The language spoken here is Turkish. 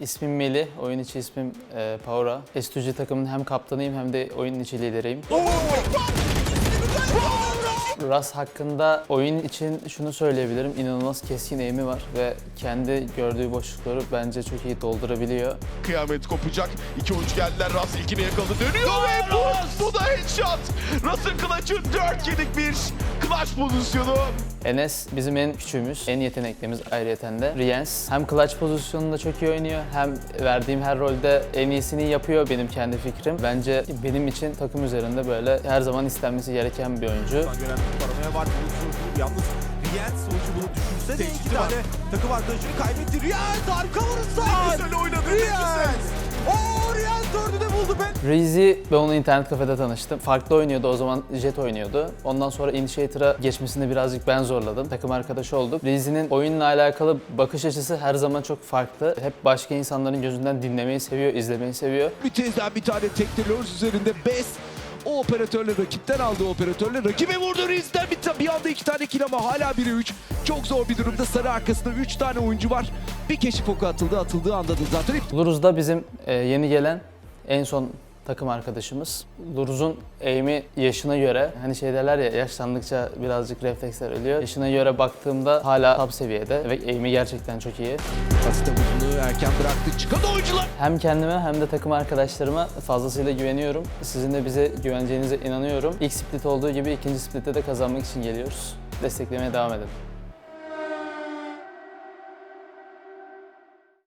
İsmim Melih, oyun içi ismim e, Paura. S2G takımın hem kaptanıyım hem de oyun içi lideriyim. Ras hakkında oyun için şunu söyleyebilirim. İnanılmaz keskin eğimi var ve kendi gördüğü boşlukları bence çok iyi doldurabiliyor. Kıyamet kopacak. İki oyuncu geldiler. Ras ilkine yakaladı. Dönüyor ve bu, bu da headshot. Ras'ın clutch'ı 4 yedik bir clutch pozisyonu. Enes bizim en küçüğümüz, en yeteneklimiz ayrıyeten de. Riens hem clutch pozisyonunda çok iyi oynuyor hem verdiğim her rolde en iyisini yapıyor benim kendi fikrim. Bence benim için takım üzerinde böyle her zaman istenmesi gereken bir oyuncu. Paramaya var. Yalnız Riyad sonucu bunu düşünse de iki tane takım arkadaşını kaybetti. Riyad harika Reezy ben onunla internet kafede tanıştım. Farklı oynuyordu o zaman Jet oynuyordu. Ondan sonra Initiator'a geçmesinde birazcık ben zorladım. Takım arkadaşı olduk. Reezy'nin oyunla alakalı bakış açısı her zaman çok farklı. Hep başka insanların gözünden dinlemeyi seviyor, izlemeyi seviyor. Bir tezden bir tane teknoloji üzerinde Bes o operatörle rakipten aldığı operatörle rakibe vurdu Riz'den bir, bir anda iki tane kill ama hala biri 3. Çok zor bir durumda sarı arkasında 3 tane oyuncu var. Bir keşif oku atıldı atıldığı anda da zaten hep Luruz da bizim e, yeni gelen en son takım arkadaşımız. Luruz'un eğimi yaşına göre hani şey derler ya yaşlandıkça birazcık refleksler ölüyor. Yaşına göre baktığımda hala top seviyede ve eğimi gerçekten çok iyi. Kasita buzunu erken bıraktı çıkan oyuncular. Hem kendime hem de takım arkadaşlarıma fazlasıyla güveniyorum. Sizin de bize güveneceğinize inanıyorum. İlk split olduğu gibi ikinci splitte de kazanmak için geliyoruz. Desteklemeye devam edin.